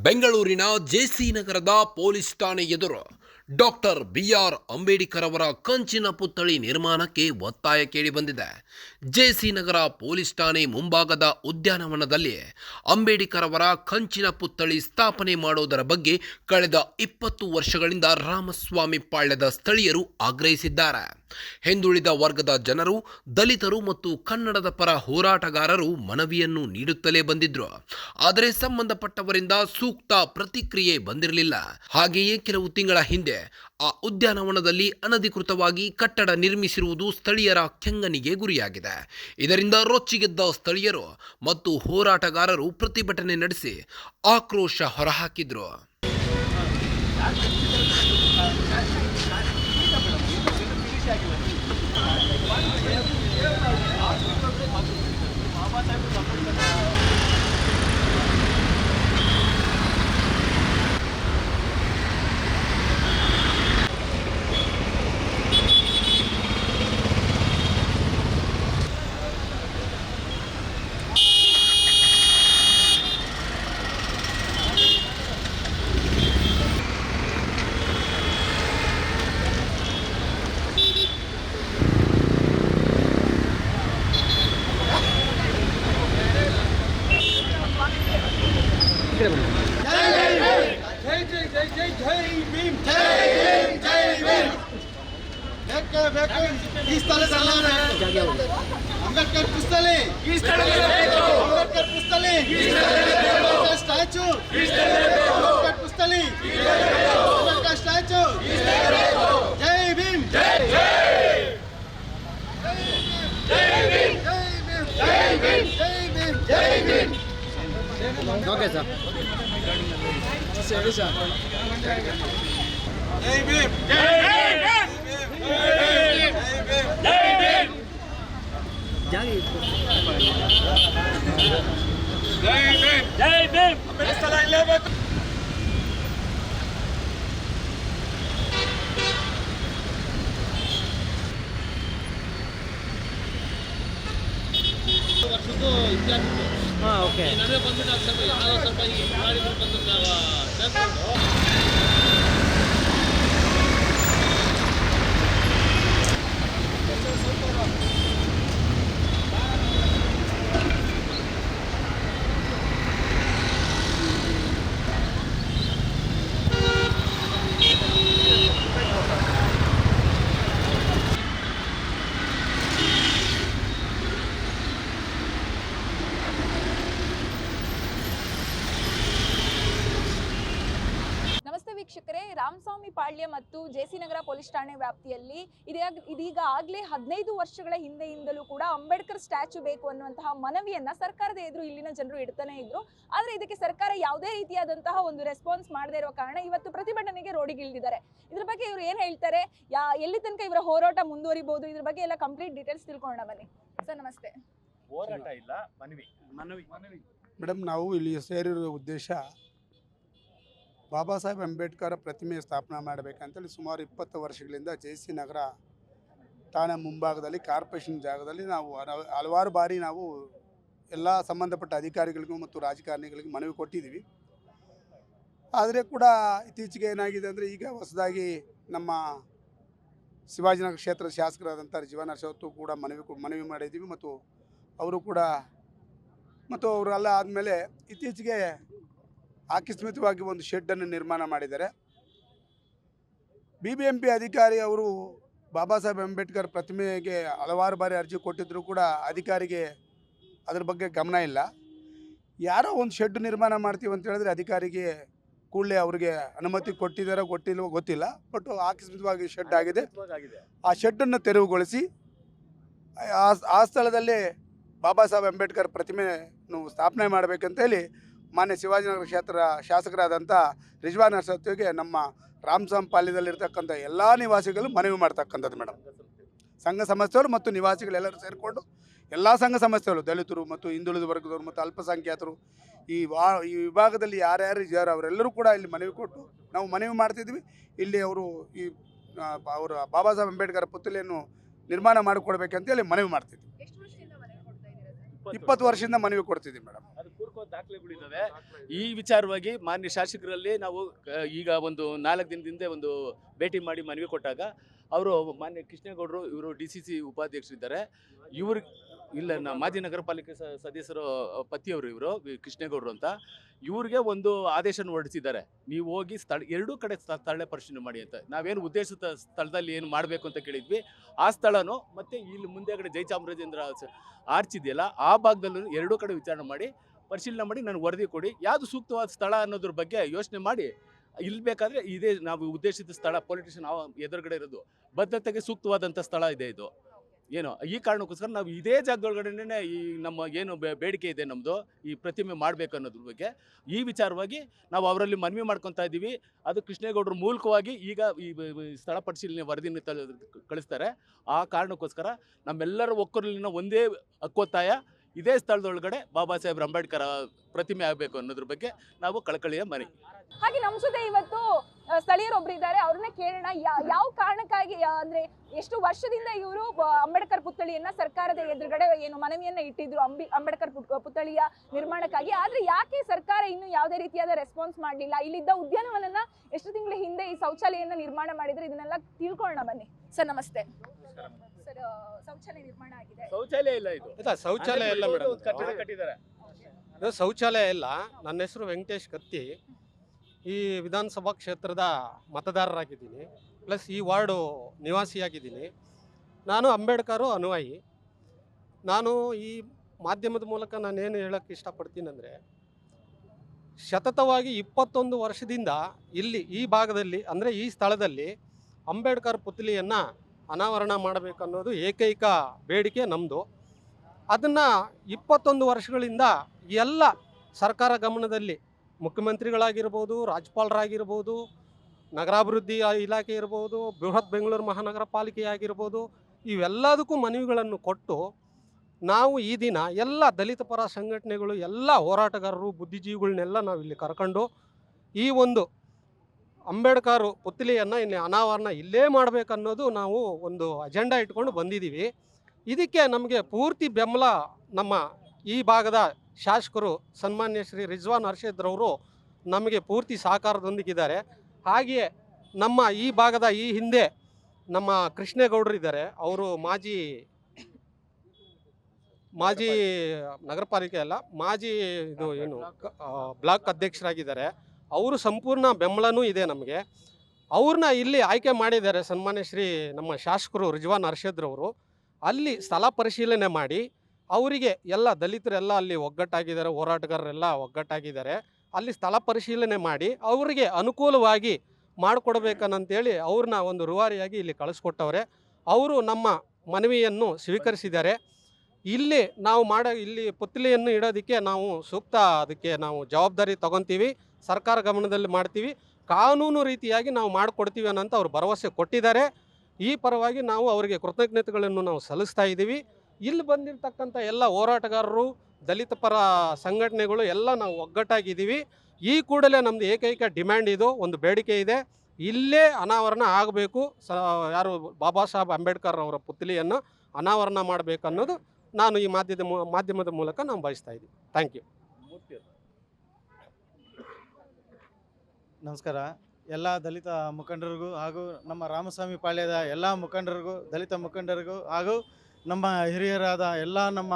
ಬೆಂಗಳೂರಿನ ಜೆಸಿ ನಗರದ ಪೊಲೀಸ್ ಠಾಣೆ ಎದುರು ಡಾಕ್ಟರ್ ಬಿ ಆರ್ ಅಂಬೇಡ್ಕರ್ ಅವರ ಕಂಚಿನ ಪುತ್ಥಳಿ ನಿರ್ಮಾಣಕ್ಕೆ ಒತ್ತಾಯ ಕೇಳಿಬಂದಿದೆ ಜೆಸಿ ನಗರ ಪೊಲೀಸ್ ಠಾಣೆ ಮುಂಭಾಗದ ಉದ್ಯಾನವನದಲ್ಲಿ ಅಂಬೇಡ್ಕರ್ ಅವರ ಕಂಚಿನ ಪುತ್ಥಳಿ ಸ್ಥಾಪನೆ ಮಾಡುವುದರ ಬಗ್ಗೆ ಕಳೆದ ಇಪ್ಪತ್ತು ವರ್ಷಗಳಿಂದ ರಾಮಸ್ವಾಮಿ ಪಾಳ್ಯದ ಸ್ಥಳೀಯರು ಆಗ್ರಹಿಸಿದ್ದಾರೆ. ಹಿಂದುಳಿದ ವರ್ಗದ ಜನರು, ದಲಿತರು ಮತ್ತು ಕನ್ನಡದ ಪರ ಹೋರಾಟಗಾರರು ಮನವಿಯನ್ನು ನೀಡುತ್ತಲೇ ಬಂದಿದ್ರು. ಆದರೆ ಸಂಬಂಧಪಟ್ಟವರಿಂದ ಸೂಕ್ತ ಪ್ರತಿಕ್ರಿಯೆ ಬಂದಿರಲಿಲ್ಲ. ಹಾಗೆಯೇ ಕೆಲವು ತಿಂಗಳ ಹಿಂದೆ ಆ ಉದ್ಯಾನವನದಲ್ಲಿ ಅನಧಿಕೃತವಾಗಿ ಕಟ್ಟಡ ನಿರ್ಮಿಸಿರುವುದು ಸ್ಥಳೀಯರ ಕೆಂಗನಿಗೆ ಗುರಿಯಾಗಿದೆ. ಇದರಿಂದ ರೊಚ್ಚಿಗೆದ್ದ ಸ್ಥಳೀಯರು ಮತ್ತು ಹೋರಾಟಗಾರರು ಪ್ರತಿಭಟನೆ ನಡೆಸಿ ಆಕ್ರೋಶ ಹೊರಹಾಕಿದ್ರು. ಬಾಬಾ ಸಾಹೇಬ್ ಅಂಬೇಡ್ಕರ್ ಪುಸ್ತಳಿ ಅಂಬೇಡ್ಕರ್ ಸ್ಟ್ಯಾಚು ಅಂಬೇಡ್ಕರ್ ಪುಸ್ತಳಿ ಅಂಬೇಡ್ಕರ್ ಸ್ಟ್ಯಾಚು ಜೈ ಭೀಮ್ ಜೈ ಭೀಮ್ ಜೈ ಭೀಮ್ ಜೈ ಭೀಮ್ ಜೈ ಭೀಮ್ ಜೈ ಭೀಮ್ ಜೈ Bhim ಹಾಂ ಓಕೆ ನಮಸ್ತೆ ವೀಕ್ಷಕರೇ ರಾಮಸ್ವಾಮಿ ಪಾಳ್ಯ ಮತ್ತು ಜೆಸಿ ನಗರ ಪೊಲೀಸ್ ಠಾಣೆ ವ್ಯಾಪ್ತಿಯಲ್ಲಿ ಇದಾಗ ಇದೀಗ ಆಗಲೇ ಹದಿನೈದು ವರ್ಷಗಳ ಹಿಂದೆಯಿಂದಲೂ ಕೂಡ ಅಂಬೇಡ್ಕರ್ ಸ್ಟ್ಯಾಚು ಬೇಕು ಅನ್ನುವಂತಹ ಮನವಿಯನ್ನ ಸರ್ಕಾರದ ಎದುರು ಇಲ್ಲಿನ ಜನರು ಇಡ್ತಾನೆ ಇದ್ರು. ಆದ್ರೆ ಇದಕ್ಕೆ ಸರ್ಕಾರ ಯಾವುದೇ ರೀತಿಯಾದಂತಹ ಒಂದು ರೆಸ್ಪಾನ್ಸ್ ಮಾಡದೇ ಇರುವ ಕಾರಣ ಇವತ್ತು ಪ್ರತಿಭಟನೆಗೆ ರೋಡಿಗಿಳಿದಿದ್ದಾರೆ. ಇದ್ರ ಬಗ್ಗೆ ಇವರು ಏನ್ ಹೇಳ್ತಾರೆ? ಯಾ ಎಲ್ಲಿ ತನಕ ಇವರ ಹೋರಾಟ ಮುಂದುವರಿಬಹುದು ಇದ್ರ ಬಗ್ಗೆ ಎಲ್ಲ ಕಂಪ್ಲೀಟ್ ಡೀಟೇಲ್ಸ್ ತಿಳ್ಕೊಳ್ಳೋಣ ಬನ್ನಿ. ಸರ್ ನಮಸ್ತೆ. ಹೋರಾಟ ಇಲ್ಲ ಮನವಿ ಮನವಿ. ಮನವಿ. ಮೇಡಮ್ ನಾವು ಇಲ್ಲಿ ಸೇರಿರೋ ಉದ್ದೇಶ ಬಾಬಾ ಸಾಹೇಬ್ ಅಂಬೇಡ್ಕರ್ ಪ್ರತಿಮೆ ಸ್ಥಾಪನೆ ಮಾಡಬೇಕಂತೇಳಿ ಸುಮಾರು ಇಪ್ಪತ್ತು ವರ್ಷಗಳಿಂದ ಜೆ ಸಿ ನಗರ ಠಾಣೆ ಮುಂಭಾಗದಲ್ಲಿ ಕಾರ್ಪೊರೇಷನ್ ಜಾಗದಲ್ಲಿ ನಾವು ಹಲ- ಹಲವಾರು ಬಾರಿ ನಾವು ಎಲ್ಲ ಸಂಬಂಧಪಟ್ಟ ಅಧಿಕಾರಿಗಳಿಗೂ ಮತ್ತು ರಾಜಕಾರಣಿಗಳಿಗೆ ಮನವಿ ಕೊಟ್ಟಿದ್ದೀವಿ. ಆದರೆ ಕೂಡ ಇತ್ತೀಚೆಗೆ ಏನಾಗಿದೆ ಅಂದರೆ ಈಗ ಹೊಸದಾಗಿ ನಮ್ಮ ಶಿವಾಜಿನಗರ ಕ್ಷೇತ್ರ ಶಾಸಕರಾದಂಥ ಜೀವನ ಅವತ್ತು ಕೂಡ ಮನವಿ ಮನವಿ ಮಾಡಿದ್ದೀವಿ ಮತ್ತು ಅವರು ಕೂಡ ಮತ್ತು ಅವರೆಲ್ಲ ಆದಮೇಲೆ ಇತ್ತೀಚೆಗೆ ಆಕಸ್ಮಿಕವಾಗಿ ಒಂದು ಶೆಡ್ಡನ್ನು ನಿರ್ಮಾಣ ಮಾಡಿದ್ದಾರೆ. ಬಿ ಬಿ ಎಂ ಪಿ ಅಧಿಕಾರಿ ಅವರು ಬಾಬಾ ಸಾಹೇಬ್ ಅಂಬೇಡ್ಕರ್ ಪ್ರತಿಮೆಗೆ ಹಲವಾರು ಬಾರಿ ಅರ್ಜಿ ಕೊಟ್ಟಿದ್ದರೂ ಕೂಡ ಅಧಿಕಾರಿಗೆ ಅದ್ರ ಬಗ್ಗೆ ಗಮನ ಇಲ್ಲ. ಯಾರೋ ಒಂದು ಶೆಡ್ ನಿರ್ಮಾಣ ಮಾಡ್ತೀವಿ ಅಂತ ಹೇಳಿದ್ರೆ ಅಧಿಕಾರಿಗೆ ಕೂಡಲೇ ಅವರಿಗೆ ಅನುಮತಿ ಕೊಟ್ಟಿದ್ದಾರೋ ಕೊಟ್ಟಿಲ್ವೋ ಗೊತ್ತಿಲ್ಲ. ಬಟ್ ಆಕಸ್ಮಿಕವಾಗಿ ಶೆಡ್ ಆಗಿದೆ. ಆ ಶೆಡ್ಡನ್ನು ತೆರವುಗೊಳಿಸಿ ಆ ಸ್ಥಳದಲ್ಲೇ ಬಾಬಾ ಸಾಹೇಬ್ ಅಂಬೇಡ್ಕರ್ ಪ್ರತಿಮೆಯನ್ನು ಸ್ಥಾಪನೆ ಮಾಡಬೇಕಂತ ಹೇಳಿ ಮಾನ್ಯ ಶಿವಾಜಿನಗರ ಕ್ಷೇತ್ರ ಶಾಸಕರಾದಂಥ ರಿಜ್ವಾನ್ ಅರ್ಸತ್ವಿಗೆ ನಮ್ಮ ರಾಮಸಾಮ್ ಪಾಲ್ಯದಲ್ಲಿರ್ತಕ್ಕಂಥ ಎಲ್ಲ ನಿವಾಸಿಗಳು ಮನವಿ ಮಾಡ್ತಕ್ಕಂಥದ್ದು ಮೇಡಮ್. ಸಂಘ ಸಂಸ್ಥೆಗಳು ಮತ್ತು ನಿವಾಸಿಗಳೆಲ್ಲರೂ ಸೇರಿಕೊಂಡು ಎಲ್ಲ ಸಂಘ ಸಂಸ್ಥೆಗಳು ದಲಿತರು ಮತ್ತು ಹಿಂದುಳಿದ ವರ್ಗದವರು ಮತ್ತು ಅಲ್ಪಸಂಖ್ಯಾತರು, ಈ ವಾ, ಈ ವಿಭಾಗದಲ್ಲಿ ಯಾರ್ಯಾರು ಇದ್ದಾರೆ ಅವರೆಲ್ಲರೂ ಕೂಡ ಇಲ್ಲಿ ಮನವಿ ಕೊಟ್ಟು ನಾವು ಮನವಿ ಮಾಡ್ತಿದ್ವಿ ಇಲ್ಲಿ ಅವರು ಈ ಅವರ ಬಾಬಾ ಸಾಹೇಬ್ ಅಂಬೇಡ್ಕರ್ ಪುತ್ಥಳಿಯನ್ನು ನಿರ್ಮಾಣ ಮಾಡಿಕೊಡ್ಬೇಕಂತೇಳಿ ಮನವಿ ಮಾಡ್ತಿದ್ವಿ ಎಷ್ಟು ವರ್ಷದಿಂದ ಮನವಿ ಕೊಡ್ತಾ ಇದ್ದೀರಾ ಇಪ್ಪತ್ತು ವರ್ಷದಿಂದ ಮನವಿ ಕೊಡ್ತಿದ್ದೀವಿ ಮೇಡಮ್. ದಾಖಲೆಗಳಿದ್ದಾವೆ ಈ ವಿಚಾರವಾಗಿ ಮಾನ್ಯ ಶಾಸಕರಲ್ಲಿ ನಾವು ಈಗ ಒಂದು ನಾಲ್ಕು ದಿನದಿಂದ ಒಂದು ಭೇಟಿ ಮಾಡಿ ಮನವಿ ಕೊಟ್ಟಾಗ ಅವರು ಮಾನ್ಯ ಕೃಷ್ಣೇಗೌಡರು ಇವರು ಡಿ ಸಿ ಸಿ ಉಪಾಧ್ಯಕ್ಷರಿದ್ದಾರೆ. ಇವ್ರು ಇಲ್ಲ, ನಾ ಮಾಜಿ ನಗರ ಪಾಲಿಕೆ ಸದಸ್ಯರು ಪತಿಯವರು ಇವರು ಕೃಷ್ಣೇಗೌಡರು ಅಂತ. ಇವ್ರಿಗೆ ಒಂದು ಆದೇಶ ಹೊರಡಿಸಿದ್ದಾರೆ. ನೀವು ಹೋಗಿ ಸ್ಥಳ, ಎರಡೂ ಕಡೆ ಸ್ಥ- ಸ್ಥಳ ಪರಿಶೀಲನೆ ಮಾಡಿ ಅಂತ. ನಾವೇನು ಉದ್ದೇಶಿತ ಸ್ಥಳದಲ್ಲಿ ಏನು ಮಾಡಬೇಕು ಅಂತ ಕೇಳಿದ್ವಿ. ಆ ಸ್ಥಳನೂ ಮತ್ತೆ ಇಲ್ಲಿ ಮುಂದೆಗಡೆ ಜಯಚಾಮರಾಜೇಂದ್ರ ಆರ್ಚ್ ಇದೆಯಲ್ಲ, ಆ ಭಾಗದಲ್ಲೂ ಎರಡೂ ಕಡೆ ವಿಚಾರಣೆ ಮಾಡಿ, ಪರಿಶೀಲನೆ ಮಾಡಿ ನನಗೆ ವರದಿ ಕೊಡಿ. ಯಾವುದು ಸೂಕ್ತವಾದ ಸ್ಥಳ ಅನ್ನೋದ್ರ ಬಗ್ಗೆ ಯೋಚನೆ ಮಾಡಿ. ಇಲ್ಲಿ ಬೇಕಾದರೆ ಇದೇ ನಾವು ಉದ್ದೇಶಿತ ಸ್ಥಳ ಪೊಲಿಟಿಷಿಯನ್ ಎದುರುಗಡೆ ಇರೋದು. ಭದ್ರತೆಗೆ ಸೂಕ್ತವಾದಂಥ ಸ್ಥಳ ಇದೆ ಇದು. ಏನು, ಈ ಕಾರಣಕ್ಕೋಸ್ಕರ ನಾವು ಇದೇ ಜಾಗದೊಳಗಡೆನೇ ಈ ನಮ್ಮ ಏನು ಬೇಡಿಕೆ ಇದೆ ನಮ್ಮದು ಈ ಪ್ರತಿಮೆ ಮಾಡಬೇಕು ಅನ್ನೋದ್ರ ಬಗ್ಗೆ. ಈ ವಿಚಾರವಾಗಿ ನಾವು ಅವರಲ್ಲಿ ಮನವಿ ಮಾಡ್ಕೊತಾ ಇದ್ದೀವಿ. ಅದು ಕೃಷ್ಣೇಗೌಡರ ಮೂಲಕವಾಗಿ ಈಗ ಈ ಸ್ಥಳ ಪರಿಶೀಲನೆ ವರದಿನ ಕಳಿಸ್ತಾರೆ. ಆ ಕಾರಣಕ್ಕೋಸ್ಕರ ನಮ್ಮೆಲ್ಲರ ಒಕ್ಕರಲ್ಲಿನ ಒಂದೇ ಹಕ್ಕೊತ್ತಾಯ ಇದೇ ಸ್ಥಳದೊಳಗಡೆ ಬಾಬಾ ಸಾಹೇಬ್ ಅಂಬೇಡ್ಕರ್ ಪ್ರತಿಮೆ ಆಗಬೇಕು ಅನ್ನೋದ್ರ ಬಗ್ಗೆ ನಾವು ಕಳಕಳಿಯ ಮನೆ. ಹಾಗೆ ನಮ್ಮ ಜೊತೆ ಇವತ್ತು ಸ್ಥಳೀಯರೊಬ್ರು ಇದ್ದಾರೆ ಅವ್ರನ್ನ ಕೇಳೋಣ. ಯಾವ ಕಾರಣಕ್ಕಾಗಿ ಅಂದ್ರೆ ಎಷ್ಟು ವರ್ಷದಿಂದ ಇವರು ಅಂಬೇಡ್ಕರ್ ಪುತ್ಥಳಿಯನ್ನ ಸರ್ಕಾರದ ಎದುರುಗಡೆ ಏನು ಮನವಿಯನ್ನ ಇಟ್ಟಿದ್ರು ಅಂಬಿ ಅಂಬೇಡ್ಕರ್ ಪುತ್- ಪುತ್ಥಳಿಯ ನಿರ್ಮಾಣಕ್ಕಾಗಿ? ಆದ್ರೆ ಯಾಕೆ ಸರ್ಕಾರ ಇನ್ನು ಯಾವುದೇ ರೀತಿಯಾದ ರೆಸ್ಪಾನ್ಸ್ ಮಾಡಲಿಲ್ಲ? ಇಲ್ಲಿದ್ದ ಉದ್ಯಾನವನ ಎಷ್ಟು ತಿಂಗಳ ಹಿಂದೆ ಈ ಶೌಚಾಲಯನ ನಿರ್ಮಾಣ ಮಾಡಿದ್ರೆ? ಇದನ್ನೆಲ್ಲ ತಿಳ್ಕೊಳ್ಳೋಣ ಬನ್ನಿ. ಸರ್ ನಮಸ್ತೆ. ಸರ್ ಶೌಚಾಲಯ ನಿರ್ಮಾಣ ಆಗಿದೆ. ಶೌಚಾಲಯ ಇಲ್ಲ ಇದು. ಶೌಚಾಲಯ ಇಲ್ಲ ಕಟ್ಟಿದ್ದಾರೆ. ಶೌಚಾಲಯ ಇಲ್ಲ. ನನ್ನ ಹೆಸರು ವೆಂಕಟೇಶ್ ಕತ್ತಿ. ಈ ವಿಧಾನಸಭಾ ಕ್ಷೇತ್ರದ ಮತದಾರರಾಗಿದ್ದೀನಿ. ಪ್ಲಸ್ ಈ ವಾರ್ಡು ನಿವಾಸಿಯಾಗಿದ್ದೀನಿ. ನಾನು ಅಂಬೇಡ್ಕರು ಅನುಯಾಯಿ. ನಾನು ಈ ಮಾಧ್ಯಮದ ಮೂಲಕ ನಾನೇನು ಹೇಳೋಕ್ಕೆ ಇಷ್ಟಪಡ್ತೀನಂದರೆ ಸತತವಾಗಿ ಇಪ್ಪತ್ತೊಂದು ವರ್ಷದಿಂದ ಇಲ್ಲಿ ಈ ಭಾಗದಲ್ಲಿ, ಅಂದರೆ ಈ ಸ್ಥಳದಲ್ಲಿ ಅಂಬೇಡ್ಕರ್ ಪುತ್ಲಿಯನ್ನು ಅನಾವರಣ ಮಾಡಬೇಕನ್ನೋದು ಏಕೈಕ ಬೇಡಿಕೆ ನಮ್ಮದು ಅದನ್ನು ಇಪ್ಪತ್ತೊಂದು ವರ್ಷಗಳಿಂದ ಎಲ್ಲ ಸರ್ಕಾರ ಗಮನದಲ್ಲಿ ಮುಖ್ಯಮಂತ್ರಿಗಳಾಗಿರ್ಬೋದು, ರಾಜ್ಯಪಾಲರಾಗಿರ್ಬೋದು, ನಗರಾಭಿವೃದ್ಧಿ ಇಲಾಖೆ ಇರ್ಬೋದು, ಬೃಹತ್ ಬೆಂಗಳೂರು ಮಹಾನಗರ ಪಾಲಿಕೆ ಆಗಿರ್ಬೋದು ಇವೆಲ್ಲದಕ್ಕೂ ಮನವಿಗಳನ್ನು ಕೊಟ್ಟು ನಾವು ಈ ದಿನ ಎಲ್ಲ ದಲಿತ ಪರ ಸಂಘಟನೆಗಳು, ಎಲ್ಲ ಹೋರಾಟಗಾರರು, ಬುದ್ಧಿಜೀವಿಗಳನ್ನೆಲ್ಲ ನಾವು ಇಲ್ಲಿ ಕರ್ಕೊಂಡು ಈ ಒಂದು ಅಂಬೇಡ್ಕರ್ ಪುತ್ಲಿಯನ್ನು ಇನ್ನು ಅನಾವರಣ ಇಲ್ಲೇ ಮಾಡಬೇಕನ್ನೋದು ನಾವು ಒಂದು ಅಜೆಂಡಾ ಇಟ್ಕೊಂಡು ಬಂದಿದ್ದೀವಿ. ಇದಕ್ಕೆ ನಮಗೆ ಪೂರ್ತಿ ಬೆಂಬಲ ನಮ್ಮ ಈ ಭಾಗದ ಶಾಸಕರು ಸನ್ಮಾನ್ಯ ಶ್ರೀ ರಿಜ್ವಾನ್ ಅರ್ಷದ್ರವರು ನಮಗೆ ಪೂರ್ತಿ ಸಹಕಾರದೊಂದಿಗಿದ್ದಾರೆ. ಹಾಗೆಯೇ ನಮ್ಮ ಈ ಭಾಗದ ಈ ಹಿಂದೆ ನಮ್ಮ ಕೃಷ್ಣೇಗೌಡರಿದ್ದಾರೆ ಅವರು ಮಾಜಿ ಮಾಜಿ ನಗರ ಪಾಲಿಕೆ ಅಲ್ಲ, ಮಾಜಿ ಇದು ಏನು ಬ್ಲಾಕ್ ಅಧ್ಯಕ್ಷರಾಗಿದ್ದಾರೆ. ಅವರು ಸಂಪೂರ್ಣ ಬೆಂಬಲನೂ ಇದೆ ನಮಗೆ. ಅವ್ರನ್ನ ಇಲ್ಲಿ ಆಯ್ಕೆ ಮಾಡಿದ್ದಾರೆ ಸನ್ಮಾನ್ಯ ಶ್ರೀ ನಮ್ಮ ಶಾಸಕರು ರಿಜ್ವಾನ್ ಅರ್ಷದ್ರವರು ಅಲ್ಲಿ ಸ್ಥಳ ಪರಿಶೀಲನೆ ಮಾಡಿ ಅವರಿಗೆ ಎಲ್ಲ ದಲಿತರೆಲ್ಲ ಅಲ್ಲಿ ಒಗ್ಗಟ್ಟಾಗಿದ್ದಾರೆ, ಹೋರಾಟಗಾರರೆಲ್ಲ ಒಗ್ಗಟ್ಟಾಗಿದ್ದಾರೆ. ಅಲ್ಲಿ ಸ್ಥಳ ಪರಿಶೀಲನೆ ಮಾಡಿ ಅವರಿಗೆ ಅನುಕೂಲವಾಗಿ ಮಾಡಿಕೊಡ್ಬೇಕನ್ನಂತೇಳಿ ಅವ್ರನ್ನ ಒಂದು ರೂವಾರಿಯಾಗಿ ಇಲ್ಲಿ ಕಳಿಸ್ಕೊಟ್ಟವ್ರೆ. ಅವರು ನಮ್ಮ ಮನವಿಯನ್ನು ಸ್ವೀಕರಿಸಿದ್ದಾರೆ. ಇಲ್ಲಿ ನಾವು ಮಾಡೋ, ಇಲ್ಲಿ ಪುತ್ಲಿಯನ್ನು ಇಡೋದಕ್ಕೆ ನಾವು ಸೂಕ್ತ ಅದಕ್ಕೆ ನಾವು ಜವಾಬ್ದಾರಿ ತಗೊತೀವಿ, ಸರ್ಕಾರ ಗಮನದಲ್ಲಿ ಮಾಡ್ತೀವಿ. ಕಾನೂನು ರೀತಿಯಾಗಿ ನಾವು ಮಾಡಿಕೊಡ್ತೀವಿ ಅನ್ನೋಂಥ ಅವ್ರು ಭರವಸೆ ಕೊಟ್ಟಿದ್ದಾರೆ. ಈ ಪರವಾಗಿ ನಾವು ಅವರಿಗೆ ಕೃತಜ್ಞತೆಗಳನ್ನು ನಾವು ಸಲ್ಲಿಸ್ತಾ ಇದ್ದೀವಿ. ಇಲ್ಲಿ ಬಂದಿರತಕ್ಕಂಥ ಎಲ್ಲ ಹೋರಾಟಗಾರರು, ದಲಿತ ಪರ ಸಂಘಟನೆಗಳು ಎಲ್ಲ ನಾವು ಒಗ್ಗಟ್ಟಾಗಿದ್ದೀವಿ. ಈ ಕೂಡಲೇ ನಮ್ಮದು ಏಕೈಕ ಡಿಮ್ಯಾಂಡ್ ಇದು, ಒಂದು ಬೇಡಿಕೆ ಇದೆ. ಇಲ್ಲೇ ಅನಾವರಣ ಆಗಬೇಕು. ಸ, ಯಾರು ಬಾಬಾ ಸಾಹೇಬ್ ಅಂಬೇಡ್ಕರ್ ಅವರ ಪುತ್ಲಿಯನ್ನು ಅನಾವರಣ ಮಾಡಬೇಕನ್ನೋದು ನಾನು ಈ ಮಾಧ್ಯಮದ ಮಾಧ್ಯಮದ ಮೂಲಕ ನಾನು ಬಯಸ್ತಾ ಇದ್ದೀನಿ ಥ್ಯಾಂಕ್ ಯು ನಮಸ್ಕಾರ. ಎಲ್ಲ ದಲಿತ ಮುಖಂಡರಿಗೂ ಹಾಗೂ ನಮ್ಮ ರಾಮಸ್ವಾಮಿ ಪಾಳ್ಯದ ಎಲ್ಲ ಮುಖಂಡರಿಗೂ, ದಲಿತ ಮುಖಂಡರಿಗೂ ಹಾಗೂ ನಮ್ಮ ಹಿರಿಯರಾದ ಎಲ್ಲ ನಮ್ಮ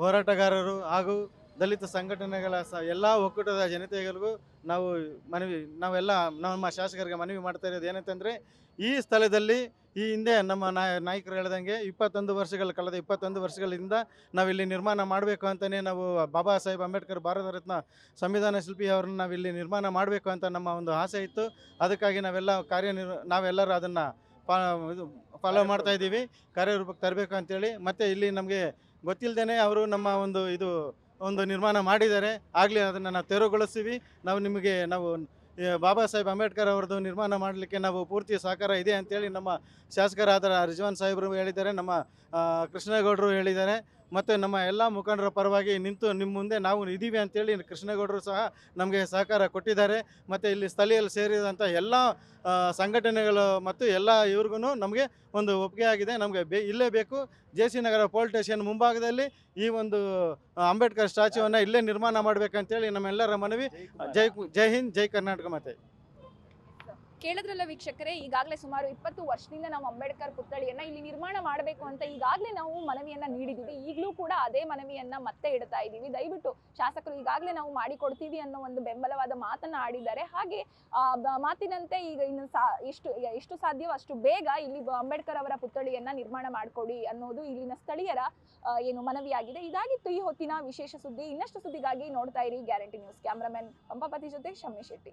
ಹೋರಾಟಗಾರರು ಹಾಗೂ ದಲಿತ ಸಂಘಟನೆಗಳ ಸ ಎಲ್ಲ ಒಕ್ಕೂಟದ ಜನತೆಗಳಿಗೂ ನಾವು ಮನವಿ, ನಾವೆಲ್ಲ ನಮ್ಮ ಶಾಸಕರಿಗೆ ಮನವಿ ಮಾಡ್ತಾ ಇರೋದು ಏನಂತಂದರೆ, ಈ ಸ್ಥಳದಲ್ಲಿ ಈ ಹಿಂದೆ ನಮ್ಮ ನಾಯ, ನಾಯಕರು ಹೇಳ್ದಂಗೆ ಇಪ್ಪತ್ತೊಂದು ವರ್ಷಗಳ, ಕಳೆದ ಇಪ್ಪತ್ತೊಂದು ವರ್ಷಗಳಿಂದ ನಾವಿಲ್ಲಿ ನಿರ್ಮಾಣ ಮಾಡಬೇಕು ಅಂತಲೇ ನಾವು ಬಾಬಾ ಸಾಹೇಬ್ ಅಂಬೇಡ್ಕರ್ ಭಾರತ ರತ್ನ ಸಂವಿಧಾನ ಶಿಲ್ಪಿ ಅವ್ರನ್ನ ನಾವಿಲ್ಲಿ ನಿರ್ಮಾಣ ಮಾಡಬೇಕು ಅಂತ ನಮ್ಮ ಒಂದು ಆಸೆ ಇತ್ತು. ಅದಕ್ಕಾಗಿ ನಾವೆಲ್ಲ ಕಾರ್ಯನಿರ್, ನಾವೆಲ್ಲರೂ ಅದನ್ನು ಪಾ, ಇದು ಫಾಲೋ ಮಾಡ್ತಾ ಇದ್ದೀವಿ, ಕಾರ್ಯರೂಪಕ್ಕೆ ತರಬೇಕು ಅಂತೇಳಿ. ಮತ್ತು ಇಲ್ಲಿ ನಮಗೆ ಗೊತ್ತಿಲ್ಲದೇ ಅವರು ನಮ್ಮ ಒಂದು ಇದು, ಒಂದು ನಿರ್ಮಾಣ ಮಾಡಿದ್ದಾರೆ. ಆಗಲಿ ಅದನ್ನು ನಾವು ತೆರವುಗೊಳಿಸ್ತೀವಿ. ನಾವು ನಿಮಗೆ, ನಾವು ಬಾಬಾ ಸಾಹೇಬ್ ಅಂಬೇಡ್ಕರ್ ಅವ್ರದ್ದು ನಿರ್ಮಾಣ ಮಾಡಲಿಕ್ಕೆ ನಾವು ಪೂರ್ತಿ ಸಹಕಾರ ಇದೆ ಅಂತೇಳಿ ನಮ್ಮ ಶಾಸಕರಾದ ರಿಜ್ವಾನ್ ಸಾಹೇಬರು ಹೇಳಿದ್ದಾರೆ, ನಮ್ಮ ಕೃಷ್ಣೇಗೌಡರು ಹೇಳಿದ್ದಾರೆ. ಮತ್ತು ನಮ್ಮ ಎಲ್ಲ ಮುಖಂಡರ ಪರವಾಗಿ ನಿಂತು ನಿಮ್ಮ ಮುಂದೆ ನಾವು ಇದ್ದೀವಿ ಅಂತೇಳಿ ಕೃಷ್ಣಗೌಡರು ಸಹ ನಮಗೆ ಸಹಕಾರ ಕೊಟ್ಟಿದ್ದಾರೆ. ಮತ್ತು ಇಲ್ಲಿ ಸ್ಥಳೀಯಲ್ಲಿ ಸೇರಿದಂಥ ಎಲ್ಲ ಸಂಘಟನೆಗಳು ಮತ್ತು ಎಲ್ಲ ಇವ್ರಿಗೂ ನಮಗೆ ಒಂದು ಒಪ್ಪಿಗೆ ಆಗಿದೆ. ನಮಗೆ ಬೇ ಇಲ್ಲೇ ಬೇಕು. J C Nagar police station ಮುಂಭಾಗದಲ್ಲಿ ಈ ಒಂದು ಅಂಬೇಡ್ಕರ್ ಸ್ಟ್ಯಾಚ್ಯೂವನ್ನು ಇಲ್ಲೇ ನಿರ್ಮಾಣ ಮಾಡಬೇಕಂತೇಳಿ ನಮ್ಮೆಲ್ಲರ ಮನವಿ. ಜೈ ಜೈ ಹಿಂದ್ ಜೈ ಕರ್ನಾಟಕ ಮಾತೆ. ಕೇಳಿದ್ರಲ್ಲ ವೀಕ್ಷಕರೇ, ಈಗಾಗಲೇ ಸುಮಾರು ಇಪ್ಪತ್ತು ವರ್ಷದಿಂದ ನಾವು ಅಂಬೇಡ್ಕರ್ ಪುತ್ಥಳಿಯನ್ನ ಇಲ್ಲಿ ನಿರ್ಮಾಣ ಮಾಡಬೇಕು ಅಂತ ಈಗಾಗಲೇ ನಾವು ಮನವಿಯನ್ನ ನೀಡಿದ್ದೀವಿ. ಈಗಲೂ ಕೂಡ ಅದೇ ಮನವಿಯನ್ನ ಮತ್ತೆ ಇಡ್ತಾ ಇದ್ದೀವಿ. ದಯವಿಟ್ಟು ಶಾಸಕರು ಈಗಾಗಲೇ ನಾವು ಮಾಡಿಕೊಡ್ತೀವಿ ಅನ್ನೋ ಒಂದು ಬೆಂಬಲವಾದ ಮಾತನ್ನ ಆಡಿದ್ದಾರೆ. ಹಾಗೆ ಮಾತಿನಂತೆ ಈಗ ಇನ್ನು ಸಾ ಎಷ್ಟು ಎಷ್ಟು ಸಾಧ್ಯವೋ ಅಷ್ಟು ಬೇಗ ಇಲ್ಲಿ ಅಂಬೇಡ್ಕರ್ ಅವರ ಪುತ್ಥಳಿಯನ್ನ ನಿರ್ಮಾಣ ಮಾಡಿಕೊಡಿ ಅನ್ನೋದು ಇಲ್ಲಿನ ಸ್ಥಳೀಯರ ಏನು ಮನವಿಯಾಗಿದೆ. ಇದಾಗಿತ್ತು ಈ ಹೊತ್ತಿನ ವಿಶೇಷ ಸುದ್ದಿ. ಇನ್ನಷ್ಟು ಸುದ್ದಿಗಾಗಿ ನೋಡ್ತಾ ಇರಿ ಗ್ಯಾರಂಟಿ ನ್ಯೂಸ್. ಕ್ಯಾಮ್ರಾಮನ್ ಪಂಪಾಪತಿ ಜೊತೆ ಶಮ್ಮಿ ಶೆಟ್ಟಿ